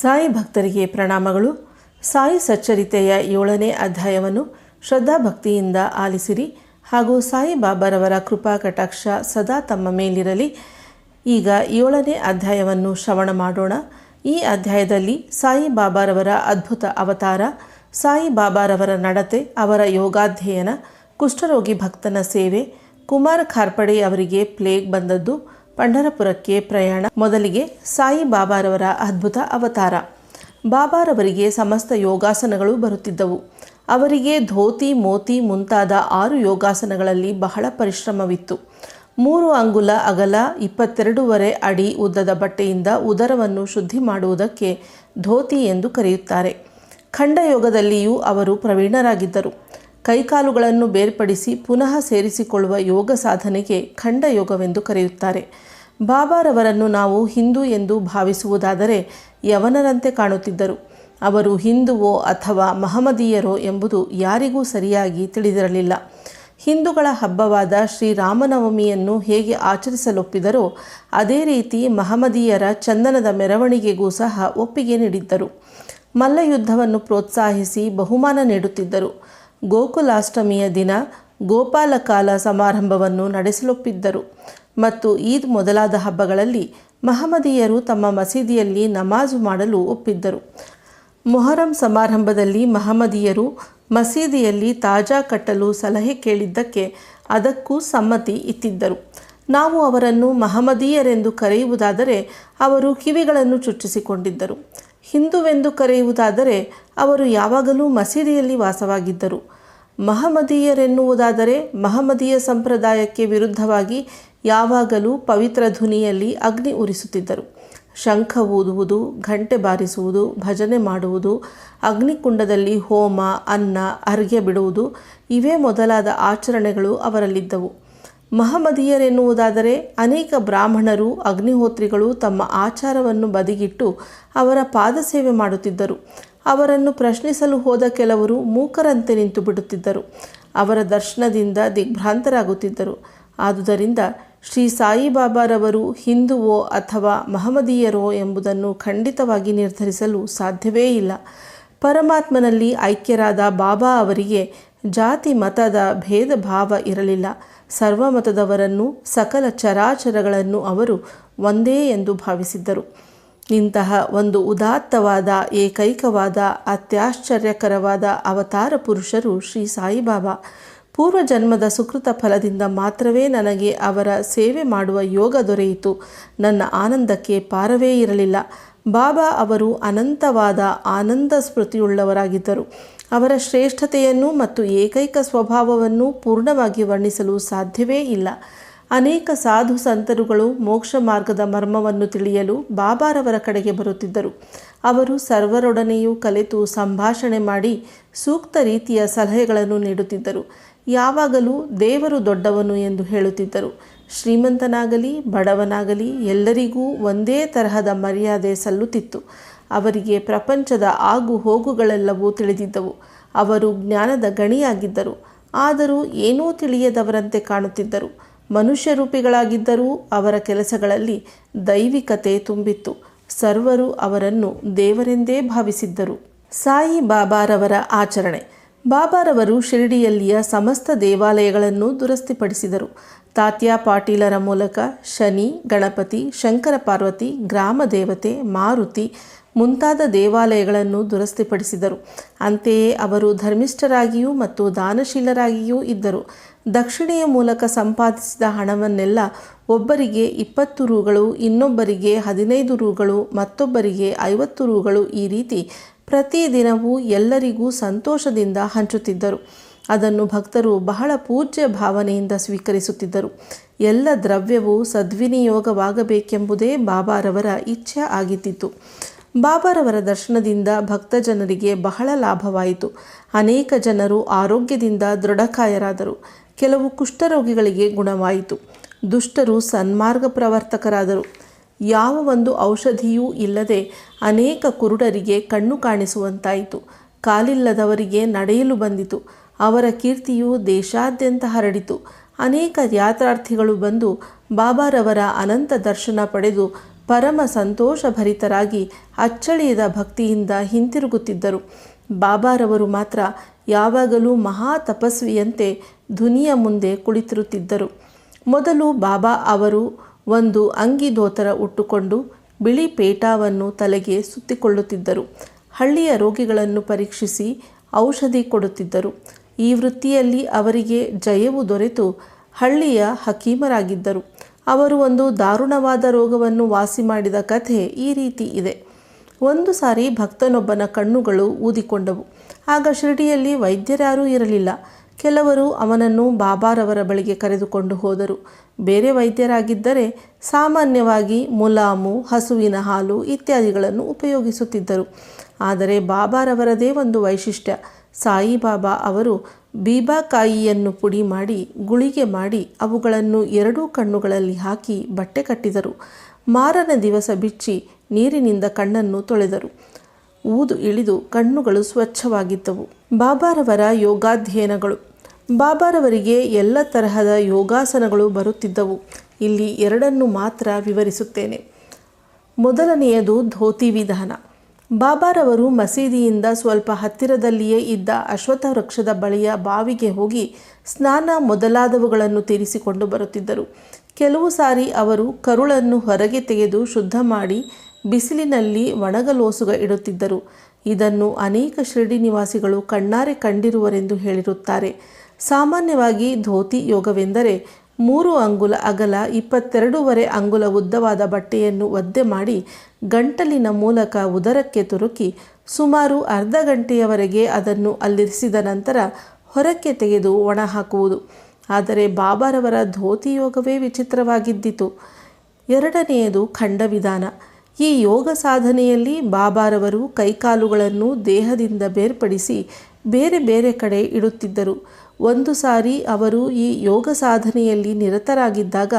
ಸಾಯಿ ಭಕ್ತರಿಗೆ ಪ್ರಣಾಮಗಳು. ಸಾಯಿ ಸಚ್ಚರಿತೆಯ ಏಳನೇ ಅಧ್ಯಾಯವನ್ನು ಶ್ರದ್ಧಾಭಕ್ತಿಯಿಂದ ಆಲಿಸಿರಿ. ಹಾಗೂ ಸಾಯಿ ಬಾಬಾರವರ ಕೃಪಾ ಕಟಾಕ್ಷ ಸದಾ ತಮ್ಮ ಮೇಲಿರಲಿ. ಈಗ ಏಳನೇ ಅಧ್ಯಾಯವನ್ನು ಶ್ರವಣ ಮಾಡೋಣ. ಈ ಅಧ್ಯಾಯದಲ್ಲಿ ಸಾಯಿ ಬಾಬಾರವರ ಅದ್ಭುತ ಅವತಾರ, ಸಾಯಿ ಬಾಬಾರವರ ನಡತೆ, ಅವರ ಯೋಗಾಧ್ಯಯನ, ಕುಷ್ಠರೋಗಿ ಭಕ್ತನ ಸೇವೆ, ಕುಮಾರ್ ಖಾರ್ಪಡೆ ಅವರಿಗೆ ಪ್ಲೇಗ್ ಬಂದದ್ದು ಪಂಢರಪುರಕ್ಕೆ ಪ್ರಯಾಣ. ಮೊದಲಿಗೆ ಸಾಯಿ ಬಾಬಾರವರ ಅದ್ಭುತ ಅವತಾರ. ಬಾಬಾರವರಿಗೆ ಸಮಸ್ತ ಯೋಗಾಸನಗಳು ಬರುತ್ತಿದ್ದವು. ಅವರಿಗೆ ಧೋತಿ, ಮೋತಿ ಮುಂತಾದ ಆರು ಯೋಗಾಸನಗಳಲ್ಲಿ ಬಹಳ ಪರಿಶ್ರಮವಿತ್ತು. ಮೂರು ಅಂಗುಲ ಅಗಲ, ಇಪ್ಪತ್ತೆರಡೂವರೆ ಅಡಿ ಉದ್ದದ ಬಟ್ಟೆಯಿಂದ ಉದರವನ್ನು ಶುದ್ಧಿ ಮಾಡುವುದಕ್ಕೆ ಧೋತಿ ಎಂದು ಕರೆಯುತ್ತಾರೆ. ಖಂಡಯೋಗದಲ್ಲಿಯೂ ಅವರು ಪ್ರವೀಣರಾಗಿದ್ದರು. ಕೈಕಾಲುಗಳನ್ನು ಬೇರ್ಪಡಿಸಿ ಪುನಃ ಸೇರಿಸಿಕೊಳ್ಳುವ ಯೋಗ ಸಾಧನೆಗೆ ಖಂಡ ಯೋಗವೆಂದು ಕರೆಯುತ್ತಾರೆ. ಬಾಬಾರವರನ್ನು ನಾವು ಹಿಂದೂ ಎಂದು ಭಾವಿಸುವುದಾದರೆ ಯವನರಂತೆ ಕಾಣುತ್ತಿದ್ದರು. ಅವರು ಹಿಂದುವೋ ಅಥವಾ ಮಹಮದೀಯರೋ ಎಂಬುದು ಯಾರಿಗೂ ಸರಿಯಾಗಿ ತಿಳಿದಿರಲಿಲ್ಲ. ಹಿಂದೂಗಳ ಹಬ್ಬವಾದ ಶ್ರೀರಾಮನವಮಿಯನ್ನು ಹೇಗೆ ಆಚರಿಸಲೊಪ್ಪಿದರೋ, ಅದೇ ರೀತಿ ಮಹಮದೀಯರ ಚಂದನದ ಮೆರವಣಿಗೆಗೂ ಸಹ ಒಪ್ಪಿಗೆ ನೀಡಿದ್ದರು. ಮಲ್ಲಯುದ್ಧವನ್ನು ಪ್ರೋತ್ಸಾಹಿಸಿ ಬಹುಮಾನ ನೀಡುತ್ತಿದ್ದರು. ಗೋಕುಲಾಷ್ಟಮಿಯ ದಿನ ಗೋಪಾಲಕಾಲ ಸಮಾರಂಭವನ್ನು ನಡೆಸಲೊಪ್ಪಿದ್ದರು. ಮತ್ತು ಈದ್ ಮೊದಲಾದ ಹಬ್ಬಗಳಲ್ಲಿ ಮಹಮದಿಯರು ತಮ್ಮ ಮಸೀದಿಯಲ್ಲಿ ನಮಾಜು ಮಾಡಲು ಒಪ್ಪಿದ್ದರು. ಮೊಹರಂ ಸಮಾರಂಭದಲ್ಲಿ ಮಹಮದಿಯರು ಮಸೀದಿಯಲ್ಲಿ ತಾಜಾ ಕಟ್ಟಲು ಸಲಹೆ ಕೇಳಿದ್ದಕ್ಕೆ ಅದಕ್ಕೂ ಸಮ್ಮತಿ ಇತ್ತಿದ್ದರು. ನಾವು ಅವರನ್ನು ಮಹಮದೀಯರೆಂದು ಕರೆಯುವುದಾದರೆ ಅವರು ಕಿವಿಗಳನ್ನು ಚುಚ್ಚಿಸಿಕೊಂಡಿದ್ದರು. ಹಿಂದುವೆಂದು ಕರೆಯುವುದಾದರೆ ಅವರು ಯಾವಾಗಲೂ ಮಸೀದಿಯಲ್ಲಿ ವಾಸವಾಗಿದ್ದರು. ಮಹಮದೀಯರೆನ್ನುವುದಾದರೆ ಮಹಮದೀಯ ಸಂಪ್ರದಾಯಕ್ಕೆ ವಿರುದ್ಧವಾಗಿ ಯಾವಾಗಲೂ ಪವಿತ್ರ ಧ್ವನಿಯಲ್ಲಿ ಅಗ್ನಿ ಉರಿಸುತ್ತಿದ್ದರು. ಶಂಖ ಊದುವುದು, ಘಂಟೆ ಬಾರಿಸುವುದು, ಭಜನೆ ಮಾಡುವುದು, ಅಗ್ನಿಕುಂಡದಲ್ಲಿ ಹೋಮ, ಅನ್ನ, ಅರ್ಘ್ಯ ಬಿಡುವುದು, ಇವೇ ಮೊದಲಾದ ಆಚರಣೆಗಳು ಅವರಲ್ಲಿದ್ದವು. ಮಹಮದೀಯರೆನ್ನುವುದಾದರೆ ಅನೇಕ ಬ್ರಾಹ್ಮಣರು, ಅಗ್ನಿಹೋತ್ರಿಗಳು ತಮ್ಮ ಆಚಾರವನ್ನು ಬದಿಗಿಟ್ಟು ಅವರ ಪಾದಸೇವೆ ಮಾಡುತ್ತಿದ್ದರು. ಅವರನ್ನು ಪ್ರಶ್ನಿಸಲು ಹೋದ ಕೆಲವರು ಮೂಕರಂತೆ ನಿಂತು ಬಿಡುತ್ತಿದ್ದರು ಅವರ ದರ್ಶನದಿಂದ ದಿಗ್ಭ್ರಾಂತರಾಗುತ್ತಿದ್ದರು. ಆದುದರಿಂದ ಶ್ರೀ ಸಾಯಿಬಾಬಾರವರು ಹಿಂದುವೋ ಅಥವಾ ಮಹಮದೀಯರೋ ಎಂಬುದನ್ನು ಖಂಡಿತವಾಗಿ ನಿರ್ಧರಿಸಲು ಸಾಧ್ಯವೇ ಇಲ್ಲ. ಪರಮಾತ್ಮನಲ್ಲಿ ಐಕ್ಯರಾದ ಬಾಬಾ ಅವರಿಗೆ ಜಾತಿ ಮತದ ಭೇದ ಭಾವ ಇರಲಿಲ್ಲ. ಸರ್ವಮತದವರನ್ನು, ಸಕಲ ಚರಾಚರಗಳನ್ನು ಅವರು ಒಂದೇ ಎಂದು ಭಾವಿಸಿದ್ದರು. ಇಂತಹ ಒಂದು ಉದಾತ್ತವಾದ, ಏಕೈಕವಾದ, ಅತ್ಯಾಶ್ಚರ್ಯಕರವಾದ ಅವತಾರ ಪುರುಷರು ಶ್ರೀ ಸಾಯಿಬಾಬಾ. ಪೂರ್ವಜನ್ಮದ ಸುಕೃತ ಫಲದಿಂದ ಮಾತ್ರವೇ ನನಗೆ ಅವರ ಸೇವೆ ಮಾಡುವ ಯೋಗ ದೊರೆಯಿತು. ನನ್ನ ಆನಂದಕ್ಕೆ ಪಾರವೇ ಇರಲಿಲ್ಲ. ಬಾಬಾ ಅವರು ಅನಂತವಾದ ಆನಂದ ಸ್ಮೃತಿಯುಳ್ಳವರಾಗಿದ್ದರು. ಅವರ ಶ್ರೇಷ್ಠತೆಯನ್ನು ಮತ್ತು ಏಕೈಕ ಸ್ವಭಾವವನ್ನು ಪೂರ್ಣವಾಗಿ ವರ್ಣಿಸಲು ಸಾಧ್ಯವೇ ಇಲ್ಲ. ಅನೇಕ ಸಾಧು ಸಂತರುಗಳು ಮೋಕ್ಷ ಮಾರ್ಗದ ಮರ್ಮವನ್ನು ತಿಳಿಯಲು ಬಾಬಾರವರ ಕಡೆಗೆ ಬರುತ್ತಿದ್ದರು. ಅವರು ಸರ್ವರೊಡನೆಯೂ ಕಲಿತು ಸಂಭಾಷಣೆ ಮಾಡಿ ಸೂಕ್ತ ರೀತಿಯ ಸಲಹೆಗಳನ್ನು ನೀಡುತ್ತಿದ್ದರು. ಯಾವಾಗಲೂ ದೇವರು ದೊಡ್ಡವನು ಎಂದು ಹೇಳುತ್ತಿದ್ದರು. ಶ್ರೀಮಂತನಾಗಲಿ, ಬಡವನಾಗಲಿ ಎಲ್ಲರಿಗೂ ಒಂದೇ ತರಹದ ಮರ್ಯಾದೆ ಸಲ್ಲುತ್ತಿತ್ತು. ಅವರಿಗೆ ಪ್ರಪಂಚದ ಆಗು ಹೋಗುಗಳೆಲ್ಲವೂ ತಿಳಿದಿದ್ದವು. ಅವರು ಜ್ಞಾನದ ಗಣಿಯಾಗಿದ್ದರು. ಆದರೂ ಏನೂ ತಿಳಿಯದವರಂತೆ ಕಾಣುತ್ತಿದ್ದರು. ಮನುಷ್ಯ ರೂಪಿಗಳಾಗಿದ್ದರೂ ಅವರ ಕೆಲಸಗಳಲ್ಲಿ ದೈವಿಕತೆ ತುಂಬಿತ್ತು. ಸರ್ವರು ಅವರನ್ನು ದೇವರೆಂದೇ ಭಾವಿಸಿದ್ದರು. ಸಾಯಿ ಬಾಬಾರವರ ಆಚರಣೆ. ಬಾಬಾರವರು ಶಿರಡಿಯಲ್ಲಿಯ ಸಮಸ್ತ ದೇವಾಲಯಗಳನ್ನು ದುರಸ್ತಿಪಡಿಸಿದರು. ತಾತ್ಯಾ ಪಾಟೀಲರ ಮೂಲಕ ಶನಿ, ಗಣಪತಿ, ಶಂಕರ ಪಾರ್ವತಿ, ಗ್ರಾಮ ದೇವತೆ, ಮಾರುತಿ ಮುಂತಾದ ದೇವಾಲಯಗಳನ್ನು ದುರಸ್ತಿಪಡಿಸಿದರು. ಅಂತೆಯೇ ಅವರು ಧರ್ಮಿಷ್ಠರಾಗಿಯೂ ಮತ್ತು ದಾನಶೀಲರಾಗಿಯೂ ಇದ್ದರು. ದಕ್ಷಿಣೆಯ ಮೂಲಕ ಸಂಪಾದಿಸಿದ ಹಣವನ್ನೆಲ್ಲ ಒಬ್ಬರಿಗೆ ಇಪ್ಪತ್ತು ರೂಗಳು, ಇನ್ನೊಬ್ಬರಿಗೆ ಹದಿನೈದು ರೂಗಳು, ಮತ್ತೊಬ್ಬರಿಗೆ ಐವತ್ತು ರೂಗಳು ಈ ರೀತಿ ಪ್ರತಿದಿನವೂ ಎಲ್ಲರಿಗೂ ಸಂತೋಷದಿಂದ ಹಂಚುತ್ತಿದ್ದರು. ಅದನ್ನು ಭಕ್ತರು ಬಹಳ ಪೂಜ್ಯ ಭಾವನೆಯಿಂದ ಸ್ವೀಕರಿಸುತ್ತಿದ್ದರು. ಎಲ್ಲ ದ್ರವ್ಯವು ಸದ್ವಿನಿಯೋಗವಾಗಬೇಕೆಂಬುದೇ ಬಾಬಾರವರ ಇಚ್ಛೆ ಆಗಿದ್ದಿತು ಬಾಬಾರವರ ದರ್ಶನದಿಂದ ಭಕ್ತ ಜನರಿಗೆ ಬಹಳ ಲಾಭವಾಯಿತು. ಅನೇಕ ಜನರು ಆರೋಗ್ಯದಿಂದ ದೃಢಕಾಯರಾದರು. ಕೆಲವು ಕುಷ್ಠರೋಗಿಗಳಿಗೆ ಗುಣವಾಯಿತು. ದುಷ್ಟರು ಸನ್ಮಾರ್ಗ ಪ್ರವರ್ತಕರಾದರು. ಯಾವ ಒಂದು ಔಷಧಿಯೂ ಇಲ್ಲದೆ ಅನೇಕ ಕುರುಡರಿಗೆ ಕಣ್ಣು ಕಾಣಿಸುವಂತಾಯಿತು. ಕಾಲಿಲ್ಲದವರಿಗೆ ನಡೆಯಲು ಬಂದಿತು. ಅವರ ಕೀರ್ತಿಯು ದೇಶಾದ್ಯಂತ ಹರಡಿತು. ಅನೇಕ ಯಾತ್ರಾರ್ಥಿಗಳು ಬಂದು ಬಾಬಾರವರ ಅನಂತ ದರ್ಶನ ಪಡೆದು ಪರಮ ಸಂತೋಷಭರಿತರಾಗಿ ಅಚ್ಚಳಿಯದ ಭಕ್ತಿಯಿಂದ ಹಿಂತಿರುಗುತ್ತಿದ್ದರು. ಬಾಬಾರವರು ಮಾತ್ರ ಯಾವಾಗಲೂ ಮಹಾ ತಪಸ್ವಿಯಂತೆ ಧ್ವನಿಯ ಮುಂದೆ ಕುಳಿತಿರುತ್ತಿದ್ದರು. ಮೊದಲು ಬಾಬಾ ಅವರು ಒಂದು ಅಂಗಿ ಧೋತರ ಉಟ್ಟುಕೊಂಡು ಬಿಳಿ ಪೇಟಾವನ್ನು ತಲೆಗೆ ಸುತ್ತಿಕೊಳ್ಳುತ್ತಿದ್ದರು. ಹಳ್ಳಿಯ ರೋಗಿಗಳನ್ನು ಪರೀಕ್ಷಿಸಿ ಔಷಧಿ ಕೊಡುತ್ತಿದ್ದರು. ಈ ವೃತ್ತಿಯಲ್ಲಿ ಅವರಿಗೆ ಜಯವು ದೊರೆತು ಹಳ್ಳಿಯ ಹಕೀಮರಾಗಿದ್ದರು. ಅವರು ಒಂದು ದಾರುಣವಾದ ರೋಗವನ್ನು ವಾಸಿ ಮಾಡಿದ ಕಥೆ ಈ ರೀತಿ ಇದೆ. ಒಂದು ಸಾರಿ ಭಕ್ತನೊಬ್ಬನ ಕಣ್ಣುಗಳು ಊದಿಕೊಂಡವು. ಆಗ ಶಿರಡಿಯಲ್ಲಿ ವೈದ್ಯರಾರೂ ಇರಲಿಲ್ಲ. ಕೆಲವರು ಅವನನ್ನು ಬಾಬಾರವರ ಬಳಿಗೆ ಕರೆದುಕೊಂಡು ಹೋದರು. ಬೇರೆ ವೈದ್ಯರಾಗಿದ್ದರೆ ಸಾಮಾನ್ಯವಾಗಿ ಮುಲಾಮು, ಹಸುವಿನ ಹಾಲು ಇತ್ಯಾದಿಗಳನ್ನು ಉಪಯೋಗಿಸುತ್ತಿದ್ದರು. ಆದರೆ ಬಾಬಾರವರದೇ ಒಂದು ವೈಶಿಷ್ಟ್ಯ, ಸಾಯಿಬಾಬಾ ಅವರು ಬೀಬಾಕಾಯಿಯನ್ನು ಪುಡಿ ಮಾಡಿ, ಗುಳಿಗೆ ಮಾಡಿ ಅವುಗಳನ್ನು ಎರಡೂ ಕಣ್ಣುಗಳಲ್ಲಿ ಹಾಕಿ ಬಟ್ಟೆ ಕಟ್ಟಿದರು. ಮಾರನ ದಿವಸ ಬಿಚ್ಚಿ ನೀರಿನಿಂದ ಕಣ್ಣನ್ನು ತೊಳೆದರು. ಊದು ಇಳಿದು ಕಣ್ಣುಗಳು ಸ್ವಚ್ಛವಾಗಿದ್ದವು. ಬಾಬಾರವರ ಯೋಗಾಧ್ಯಯನಗಳು. ಬಾಬಾರವರಿಗೆ ಎಲ್ಲ ತರಹದ ಯೋಗಾಸನಗಳು ಬರುತ್ತಿದ್ದವು. ಇಲ್ಲಿ ಎರಡನ್ನು ಮಾತ್ರ ವಿವರಿಸುತ್ತೇನೆ. ಮೊದಲನೆಯದು ಧೋತಿ ವಿಧಾನ. ಬಾಬಾರವರು ಮಸೀದಿಯಿಂದ ಸ್ವಲ್ಪ ಹತ್ತಿರದಲ್ಲಿಯೇ ಇದ್ದ ಅಶ್ವತ್ಥ ವೃಕ್ಷದ ಬಳಿಯ ಬಾವಿಗೆ ಹೋಗಿ ಸ್ನಾನ ಮೊದಲಾದವುಗಳನ್ನು ತೀರಿಸಿಕೊಂಡು ಬರುತ್ತಿದ್ದರು. ಕೆಲವು ಸಾರಿ ಅವರು ಕರುಳನ್ನು ಹೊರಗೆ ತೆಗೆದು ಶುದ್ಧ ಮಾಡಿ ಬಿಸಿಲಿನಲ್ಲಿ ಒಣಗಲೋಸುಗ ಇಡುತ್ತಿದ್ದರು. ಇದನ್ನು ಅನೇಕ ಶಿರಡಿ ನಿವಾಸಿಗಳು ಕಣ್ಣಾರೆ ಕಂಡಿರುವರೆಂದು ಹೇಳಿರುತ್ತಾರೆ. ಸಾಮಾನ್ಯವಾಗಿ ಧೋತಿ ಯೋಗವೆಂದರೆ ಮೂರು ಅಂಗುಲ ಅಗಲ, ಇಪ್ಪತ್ತೆರಡೂವರೆ ಅಂಗುಲ ಉದ್ದವಾದ ಬಟ್ಟೆಯನ್ನು ಒದ್ದೆ ಮಾಡಿ ಗಂಟಲಿನ ಮೂಲಕ ಉದರಕ್ಕೆ ತುರುಕಿ ಸುಮಾರು ಅರ್ಧ ಗಂಟೆಯವರೆಗೆ ಅದನ್ನು ಅಲ್ಲಿರಿಸಿದ ನಂತರ ಹೊರಕ್ಕೆ ತೆಗೆದು ಒಣ ಹಾಕುವುದು. ಆದರೆ ಬಾಬಾರವರ ಧೋತಿ ಯೋಗವೇ ವಿಚಿತ್ರವಾಗಿದ್ದಿತು. ಎರಡನೆಯದು ಖಂಡ ವಿಧಾನ ಈ ಯೋಗ ಸಾಧನೆಯಲ್ಲಿ ಬಾಬಾರವರು ಕೈಕಾಲುಗಳನ್ನು ದೇಹದಿಂದ ಬೇರ್ಪಡಿಸಿ ಬೇರೆ ಬೇರೆ ಕಡೆ ಇಡುತ್ತಿದ್ದರು. ಒಂದು ಸಾರಿ ಅವರು ಈ ಯೋಗ ಸಾಧನೆಯಲ್ಲಿ ನಿರತರಾಗಿದ್ದಾಗ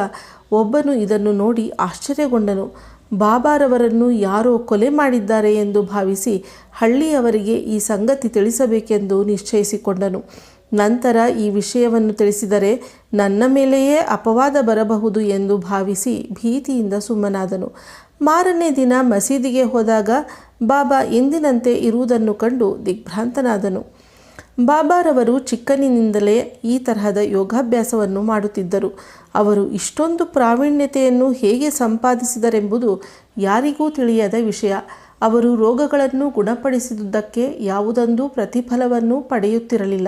ಒಬ್ಬನು ಇದನ್ನು ನೋಡಿ ಆಶ್ಚರ್ಯಗೊಂಡನು. ಬಾಬಾರವರನ್ನು ಯಾರೋ ಕೊಲೆ ಮಾಡಿದ್ದಾರೆ ಎಂದು ಭಾವಿಸಿ ಹಳ್ಳಿಯವರಿಗೆ ಈ ಸಂಗತಿ ತಿಳಿಸಬೇಕೆಂದು ನಿಶ್ಚಯಿಸಿಕೊಂಡನು. ನಂತರ ಈ ವಿಷಯವನ್ನು ತಿಳಿಸಿದರೆ ನನ್ನ ಮೇಲೆಯೇ ಅಪವಾದ ಬರಬಹುದು ಎಂದು ಭಾವಿಸಿ ಭೀತಿಯಿಂದ ಸುಮ್ಮನಾದನು. ಮಾರನೇ ದಿನ ಮಸೀದಿಗೆ ಹೋದಾಗ ಬಾಬಾ ಎಂದಿನಂತೆ ಇರುವುದನ್ನು ಕಂಡು ದಿಗ್ಭ್ರಾಂತನಾದನು. ಬಾಬಾರವರು ಚಿಕ್ಕನಿನಿಂದಲೇ ಈ ತರಹದ ಯೋಗಾಭ್ಯಾಸವನ್ನು ಮಾಡುತ್ತಿದ್ದರು. ಅವರು ಇಷ್ಟೊಂದು ಪ್ರಾವೀಣ್ಯತೆಯನ್ನು ಹೇಗೆ ಸಂಪಾದಿಸಿದರೆಂಬುದು ಯಾರಿಗೂ ತಿಳಿಯದ ವಿಷಯ. ಅವರು ರೋಗಗಳನ್ನು ಗುಣಪಡಿಸಿದುದಕ್ಕೆ ಯಾವುದೊಂದು ಪ್ರತಿಫಲವನ್ನು ಪಡೆಯುತ್ತಿರಲಿಲ್ಲ.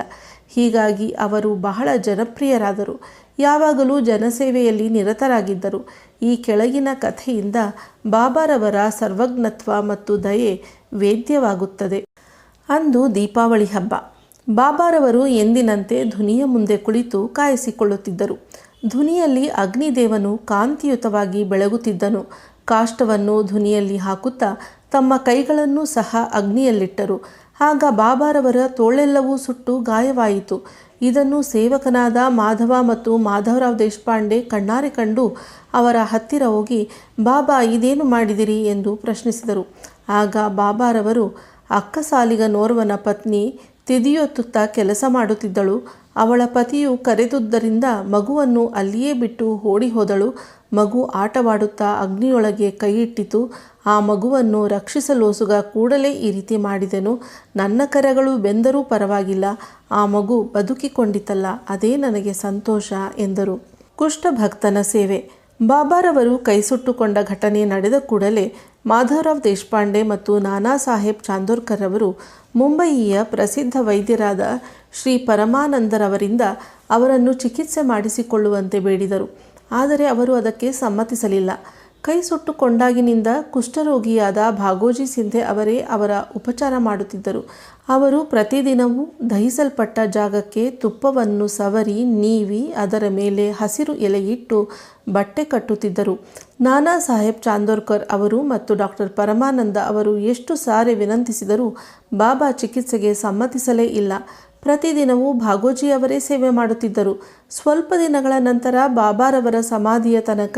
ಹೀಗಾಗಿ ಅವರು ಬಹಳ ಜನಪ್ರಿಯರಾದರು. ಯಾವಾಗಲೂ ಜನಸೇವೆಯಲ್ಲಿ ನಿರತರಾಗಿದ್ದರು. ಈ ಕೆಳಗಿನ ಕಥೆಯಿಂದ ಬಾಬಾರವರ ಸರ್ವಜ್ಞತ್ವ ಮತ್ತು ದಯೆ ವೇದ್ಯವಾಗುತ್ತದೆ. ಅಂದು ದೀಪಾವಳಿ ಹಬ್ಬ. ಬಾಬಾರವರು ಎಂದಿನಂತೆ ಧ್ವನಿಯ ಮುಂದೆ ಕುಳಿತು ಕಾಯಿಸಿಕೊಳ್ಳುತ್ತಿದ್ದರು. ಧ್ವನಿಯಲ್ಲಿ ಅಗ್ನಿದೇವನು ಕಾಂತಿಯುತವಾಗಿ ಬೆಳಗುತ್ತಿದ್ದನು. ಕಾಷ್ಟವನ್ನು ಧ್ವನಿಯಲ್ಲಿ ಹಾಕುತ್ತಾ ತಮ್ಮ ಕೈಗಳನ್ನು ಸಹ ಅಗ್ನಿಯಲ್ಲಿಟ್ಟರು. ಆಗ ಬಾಬಾರವರ ತೋಳೆಲ್ಲವೂ ಸುಟ್ಟು ಗಾಯವಾಯಿತು. ಇದನ್ನು ಸೇವಕನಾದ ಮಾಧವ ಮತ್ತು ಮಾಧವರಾವ್ ದೇಶಪಾಂಡೆ ಕಣ್ಣಾರೆ ಕಂಡು ಅವರ ಹತ್ತಿರ ಹೋಗಿ, ಬಾಬಾ, ಇದೇನು ಮಾಡಿದಿರಿ? ಎಂದು ಪ್ರಶ್ನಿಸಿದರು. ಆಗ ಬಾಬಾರವರು ಅಕ್ಕಸಾಲಿಗನೋರ್ವನ ಪತ್ನಿ ತಿದಿಯೊತ್ತುತ್ತಾ ಕೆಲಸ ಮಾಡುತ್ತಿದ್ದಳು. ಅವಳ ಪತಿಯು ಕರೆದುದ್ದರಿಂದ ಮಗುವನ್ನು ಅಲ್ಲಿಯೇ ಬಿಟ್ಟು ಓಡಿ ಹೋದಳು. ಮಗು ಆಟವಾಡುತ್ತಾ ಅಗ್ನಿಯೊಳಗೆ ಕೈಯಿಟ್ಟಿತು. ಆ ಮಗುವನ್ನು ರಕ್ಷಿಸಲೋಸುಗ ಕೂಡಲೇ ಈ ರೀತಿ ಮಾಡಿದೆನು. ನನ್ನ ಕರಗಳು ಬೆಂದರೂ ಪರವಾಗಿಲ್ಲ. ಆ ಮಗು ಬದುಕಿಕೊಂಡಿತಲ್ಲ, ಅದೇ ನನಗೆ ಸಂತೋಷ ಎಂದರು. ಕುಷ್ಠಭಕ್ತನ ಸೇವೆ. ಬಾಬಾರವರು ಕೈಸುಟ್ಟುಕೊಂಡ ಘಟನೆ ನಡೆದ ಕೂಡಲೇ ಮಾಧವರಾವ್ ದೇಶಪಾಂಡೆ ಮತ್ತು ನಾನಾ ಸಾಹೇಬ್ ಚಾಂದೋರ್ಕರ್ ಅವರು ಮುಂಬಯಿಯ ಪ್ರಸಿದ್ಧ ವೈದ್ಯರಾದ ಶ್ರೀ ಪರಮಾನಂದರವರಿಂದ ಅವರನ್ನು ಚಿಕಿತ್ಸೆ ಮಾಡಿಸಿಕೊಳ್ಳುವಂತೆ ಬೇಡಿದರು. ಆದರೆ ಅವರು ಅದಕ್ಕೆ ಸಮ್ಮತಿಸಲಿಲ್ಲ. ಕೈ ಸುಟ್ಟುಕೊಂಡಾಗಿನಿಂದ ಕುಷ್ಠರೋಗಿಯಾದ ಭಾಗೋಜಿ ಸಿಂಧೆ ಅವರೇ ಅವರ ಉಪಚಾರ ಮಾಡುತ್ತಿದ್ದರು. ಅವರು ಪ್ರತಿದಿನವೂ ದಹಿಸಲ್ಪಟ್ಟ ಜಾಗಕ್ಕೆ ತುಪ್ಪವನ್ನು ಸವರಿ, ನೀವಿ, ಅದರ ಮೇಲೆ ಹಸಿರು ಎಲೆಯಿಟ್ಟು ಬಟ್ಟೆ ಕಟ್ಟುತ್ತಿದ್ದರು. ನಾನಾ ಸಾಹೇಬ್ ಚಾಂದೋರ್ಕರ್ ಅವರು ಮತ್ತು ಡಾಕ್ಟರ್ ಪರಮಾನಂದ ಅವರು ಎಷ್ಟು ಸಾರಿ ವಿನಂತಿಸಿದರೂ ಬಾಬಾ ಚಿಕಿತ್ಸೆಗೆ ಸಮ್ಮತಿಸಲೇ ಇಲ್ಲ. ಪ್ರತಿದಿನವೂ ಭಾಗೋಜಿಯವರೇ ಸೇವೆ ಮಾಡುತ್ತಿದ್ದರು. ಸ್ವಲ್ಪ ದಿನಗಳ ನಂತರ ಬಾಬಾರವರ ಸಮಾಧಿಯ ತನಕ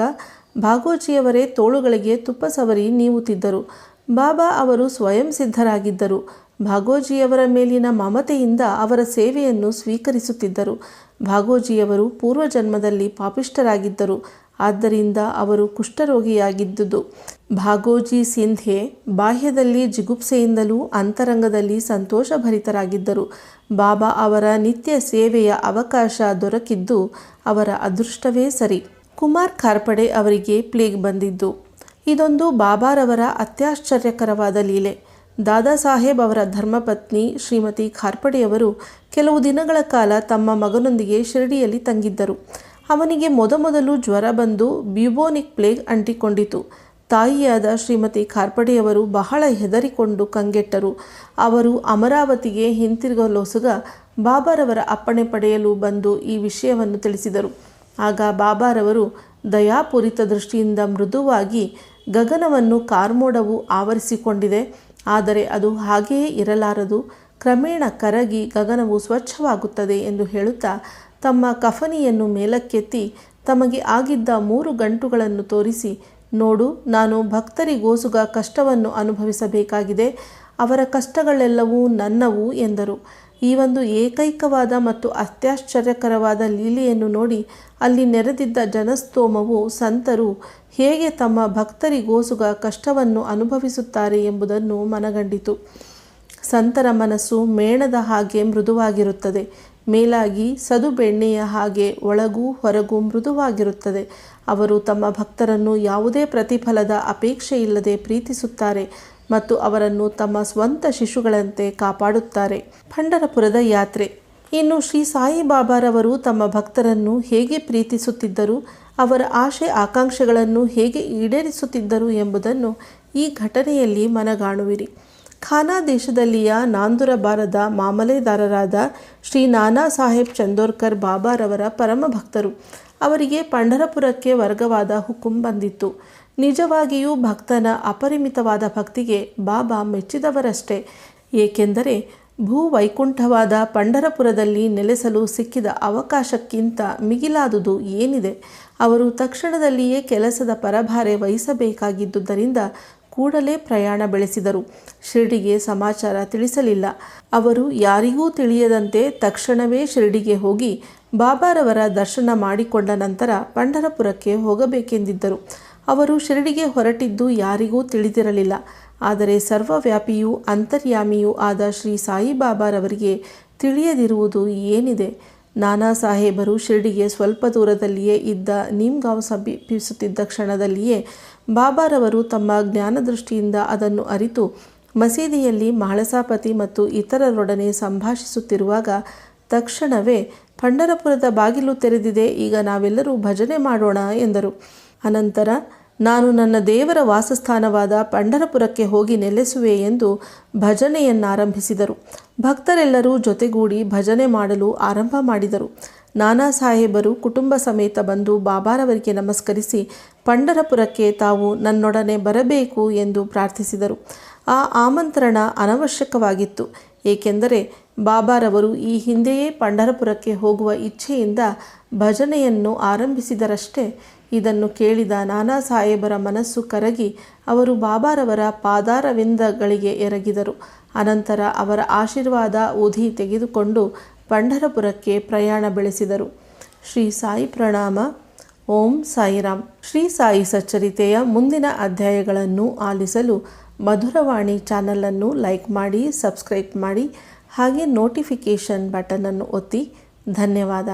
ಭಾಗೋಜಿಯವರೇ ತೋಳುಗಳಿಗೆ ತುಪ್ಪ ಸವರಿ ನೀವುತ್ತಿದ್ದರು. ಬಾಬಾ ಅವರು ಸ್ವಯಂ ಸಿದ್ಧರಾಗಿದ್ದರು. ಭಾಗೋಜಿಯವರ ಮೇಲಿನ ಮಮತೆಯಿಂದ ಅವರ ಸೇವೆಯನ್ನು ಸ್ವೀಕರಿಸುತ್ತಿದ್ದರು. ಭಾಗೋಜಿಯವರು ಪೂರ್ವಜನ್ಮದಲ್ಲಿ ಪಾಪಿಷ್ಟರಾಗಿದ್ದರು ಆದ್ದರಿಂದ ಅವರು ಕುಷ್ಠರೋಗಿಯಾಗಿದ್ದುದು. ಭಾಗೋಜಿ ಸಿಂಧೆ ಬಾಹ್ಯದಲ್ಲಿ ಜಿಗುಪ್ಸೆಯಿಂದಲೂ ಅಂತರಂಗದಲ್ಲಿ ಸಂತೋಷಭರಿತರಾಗಿದ್ದರು. ಬಾಬಾ ಅವರ ನಿತ್ಯ ಸೇವೆಯ ಅವಕಾಶ ದೊರಕಿದ್ದು ಅವರ ಅದೃಷ್ಟವೇ ಸರಿ. ಕುಮಾರ್ ಖಾರ್ಪಡೆ ಅವರಿಗೆ ಪ್ಲೇಗ್ ಬಂದಿದ್ದು. ಇದೊಂದು ಬಾಬಾರವರ ಅತ್ಯಾಶ್ಚರ್ಯಕರವಾದ ಲೀಲೆ. ದಾದಾ ಸಾಹೇಬ್ ಅವರ ಧರ್ಮಪತ್ನಿ ಶ್ರೀಮತಿ ಖಾರ್ಪಡೆಯವರು ಕೆಲವು ದಿನಗಳ ಕಾಲ ತಮ್ಮ ಮಗನೊಂದಿಗೆ ಶಿರಡಿಯಲ್ಲಿ ತಂಗಿದ್ದರು. ಅವನಿಗೆ ಮೊದಮೊದಲು ಜ್ವರ ಬಂದು ಬ್ಯೂಬೋನಿಕ್ ಪ್ಲೇಗ್ ಅಂಟಿಕೊಂಡಿತು. ತಾಯಿಯಾದ ಶ್ರೀಮತಿ ಖಾರ್ಪಡೆಯವರು ಬಹಳ ಹೆದರಿಕೊಂಡು ಕಂಗೆಟ್ಟರು. ಅವರು ಅಮರಾವತಿಗೆ ಹಿಂತಿರುಗಲೋಸುಗ ಬಾಬಾರವರ ಅಪ್ಪಣೆ ಪಡೆಯಲು ಬಂದು ಈ ವಿಷಯವನ್ನು ತಿಳಿಸಿದರು. ಆಗ ಬಾಬಾರವರು ದಯಾಪೂರಿತ ದೃಷ್ಟಿಯಿಂದ ಮೃದುವಾಗಿ ಗಗನವನ್ನು ಕಾರ್ಮೋಡವು ಆವರಿಸಿಕೊಂಡಿದೆ. ಆದರೆ ಅದು ಹಾಗೆಯೇ ಇರಲಾರದು. ಕ್ರಮೇಣ ಕರಗಿ ಗಗನವು ಸ್ವಚ್ಛವಾಗುತ್ತದೆ ಎಂದು ಹೇಳುತ್ತಾ ತಮ್ಮ ಕಫನಿಯನ್ನು ಮೇಲಕ್ಕೆತ್ತಿ ತಮಗೆ ಆಗಿದ್ದ ಮೂರು ಗಂಟುಗಳನ್ನು ತೋರಿಸಿ, ನೋಡು, ನಾನು ಭಕ್ತರಿಗೋಸುಗ ಕಷ್ಟವನ್ನು ಅನುಭವಿಸಬೇಕಾಗಿದೆ. ಅವರ ಕಷ್ಟಗಳೆಲ್ಲವೂ ನನ್ನವು ಎಂದರು. ಈ ಒಂದು ಏಕೈಕವಾದ ಮತ್ತು ಅತ್ಯಾಶ್ಚರ್ಯಕರವಾದ ಲೀಲೆಯನ್ನು ನೋಡಿ ಅಲ್ಲಿ ನೆರೆದಿದ್ದ ಜನಸ್ತೋಮವು ಸಂತರು ಹೇಗೆ ತಮ್ಮ ಭಕ್ತರಿಗೋಸುಗ ಕಷ್ಟವನ್ನು ಅನುಭವಿಸುತ್ತಾರೆ ಎಂಬುದನ್ನು ಮನಗಂಡಿತು. ಸಂತರ ಮನಸ್ಸು ಮೇಣದ ಹಾಗೆ ಮೃದುವಾಗಿರುತ್ತದೆ. ಮೇಲಾಗಿ ಸದು ಬೆಣ್ಣೆಯ ಹಾಗೆ ಒಳಗೂ ಹೊರಗೂ ಮೃದುವಾಗಿರುತ್ತದೆ. ಅವರು ತಮ್ಮ ಭಕ್ತರನ್ನು ಯಾವುದೇ ಪ್ರತಿಫಲದ ಅಪೇಕ್ಷೆ ಇಲ್ಲದೆ ಪ್ರೀತಿಸುತ್ತಾರೆ. ಮತ್ತು ಅವರನ್ನು ತಮ್ಮ ಸ್ವಂತ ಶಿಶುಗಳಂತೆ ಕಾಪಾಡುತ್ತಾರೆ. ಪಂಡರಪುರದ ಯಾತ್ರೆ. ಇನ್ನು ಶ್ರೀ ಸಾಯಿಬಾಬಾರವರು ತಮ್ಮ ಭಕ್ತರನ್ನು ಹೇಗೆ ಪ್ರೀತಿಸುತ್ತಿದ್ದರು, ಅವರ ಆಶೆ ಆಕಾಂಕ್ಷೆಗಳನ್ನು ಹೇಗೆ ಈಡೇರಿಸುತ್ತಿದ್ದರು ಎಂಬುದನ್ನು ಈ ಘಟನೆಯಲ್ಲಿ ಮನಗಾಣುವಿರಿ. ಖಾನಾ ದೇಶದಲ್ಲಿಯ ನಾಂದುರಬಾರದ ಮಾಮಲೆದಾರರಾದ ಶ್ರೀ ನಾನಾ ಸಾಹೇಬ್ ಚಂದೋರ್ಕರ್ ಬಾಬಾರವರ ಪರಮ ಭಕ್ತರು. ಅವರಿಗೆ ಪಂಢರಪುರಕ್ಕೆ ವರ್ಗವಾದ ಹುಕುಂ ಬಂದಿತ್ತು. ನಿಜವಾಗಿಯೂ ಭಕ್ತನ ಅಪರಿಮಿತವಾದ ಭಕ್ತಿಗೆ ಬಾಬಾ ಮೆಚ್ಚಿದವರಷ್ಟೇ. ಏಕೆಂದರೆ ಭೂ ವೈಕುಂಠವಾದ ಪಂಢರಪುರದಲ್ಲಿ ನೆಲೆಸಲು ಸಿಕ್ಕಿದ ಅವಕಾಶಕ್ಕಿಂತ ಮಿಗಿಲಾದುದು ಏನಿದೆ? ಅವರು ತಕ್ಷಣದಲ್ಲಿಯೇ ಕೆಲಸದ ಪರಭಾರೆ ವಹಿಸಬೇಕಾಗಿದ್ದುದರಿಂದ ಕೂಡಲೇ ಪ್ರಯಾಣ ಬೆಳೆಸಿದರು. ಶಿರ್ಡಿಗೆ ಸಮಾಚಾರ ತಿಳಿಸಲಿಲ್ಲ. ಅವರು ಯಾರಿಗೂ ತಿಳಿಯದಂತೆ ತಕ್ಷಣವೇ ಶಿರ್ಡಿಗೆ ಹೋಗಿ ಬಾಬಾರವರ ದರ್ಶನ ಮಾಡಿಕೊಂಡ ನಂತರ ಪಂಢರಪುರಕ್ಕೆ ಹೋಗಬೇಕೆಂದಿದ್ದರು. ಅವರು ಶಿರಡಿಗೆ ಹೊರಟಿದ್ದು ಯಾರಿಗೂ ತಿಳಿದಿರಲಿಲ್ಲ. ಆದರೆ ಸರ್ವವ್ಯಾಪಿಯೂ ಅಂತರ್ಯಾಮಿಯೂ ಆದ ಶ್ರೀ ಸಾಯಿಬಾಬಾರವರಿಗೆ ತಿಳಿಯದಿರುವುದು ಏನಿದೆ? ನಾನಾ ಸಾಹೇಬರು ಶಿರಡಿಗೆ ಸ್ವಲ್ಪ ದೂರದಲ್ಲಿಯೇ ಇದ್ದ ನೀಮ್ಗಾಂವ್ ಸಮೀಪಿಸುತ್ತಿದ್ದ ಕ್ಷಣದಲ್ಲಿಯೇ ಬಾಬಾರವರು ತಮ್ಮ ಜ್ಞಾನದೃಷ್ಟಿಯಿಂದ ಅದನ್ನು ಅರಿತು, ಮಸೀದಿಯಲ್ಲಿ ಮಾಳಸಾಪತಿ ಮತ್ತು ಇತರರೊಡನೆ ಸಂಭಾಷಿಸುತ್ತಿರುವಾಗ ತಕ್ಷಣವೇ, ಪಂಡರಪುರದ ಬಾಗಿಲು ತೆರೆದಿದೆ, ಈಗ ನಾವೆಲ್ಲರೂ ಭಜನೆ ಮಾಡೋಣ ಎಂದರು. ಅನಂತರ, ನಾನು ನನ್ನ ದೇವರ ವಾಸಸ್ಥಾನವಾದ ಪಂಢರಪುರಕ್ಕೆ ಹೋಗಿ ನೆಲೆಸುವೆ ಎಂದು ಭಜನೆಯನ್ನಾರಂಭಿಸಿದರು. ಭಕ್ತರೆಲ್ಲರೂ ಜೊತೆಗೂಡಿ ಭಜನೆ ಮಾಡಲು ಆರಂಭ ಮಾಡಿದರು. ನಾನಾ ಸಾಹೇಬರು ಕುಟುಂಬ ಸಮೇತ ಬಂದು ಬಾಬಾರವರಿಗೆ ನಮಸ್ಕರಿಸಿ ಪಂಢರಪುರಕ್ಕೆ ತಾವು ನನ್ನೊಡನೆ ಬರಬೇಕು ಎಂದು ಪ್ರಾರ್ಥಿಸಿದರು. ಆ ಆಮಂತ್ರಣ ಅನವಶ್ಯಕವಾಗಿತ್ತು. ಏಕೆಂದರೆ, ಬಾಬಾರವರು ಈ ಹಿಂದೆಯೇ ಪಂಢರಪುರಕ್ಕೆ ಹೋಗುವ ಇಚ್ಛೆಯಿಂದ ಭಜನೆಯನ್ನು ಆರಂಭಿಸಿದರಷ್ಟೇ ಇದನ್ನು ಕೇಳಿದ ನಾನಾ ಸಾಹೇಬರ ಮನಸ್ಸು ಕರಗಿ ಅವರು ಬಾಬಾರವರ ಪಾದಾರವಿಂದಗಳಿಗೆ ಎರಗಿದರು. ಅನಂತರ ಅವರ ಆಶೀರ್ವಾದ ಉಧಿ ತೆಗೆದುಕೊಂಡು ಪಂಢರಪುರಕ್ಕೆ ಪ್ರಯಾಣ ಬೆಳೆಸಿದರು. ಶ್ರೀ ಸಾಯಿ ಪ್ರಣಾಮ, ಓಂ ಸಾಯಿರಾಮ್. ಶ್ರೀ ಸಾಯಿ ಸಚ್ಚರಿತೆಯ ಮುಂದಿನ ಅಧ್ಯಾಯಗಳನ್ನು ಆಲಿಸಲು ಮಧುರವಾಣಿ ಚಾನಲನ್ನು ಲೈಕ್ ಮಾಡಿ, ಸಬ್ಸ್ಕ್ರೈಬ್ ಮಾಡಿ, ಹಾಗೆ ನೋಟಿಫಿಕೇಷನ್ ಬಟನನ್ನು ಒತ್ತಿ. ಧನ್ಯವಾದ.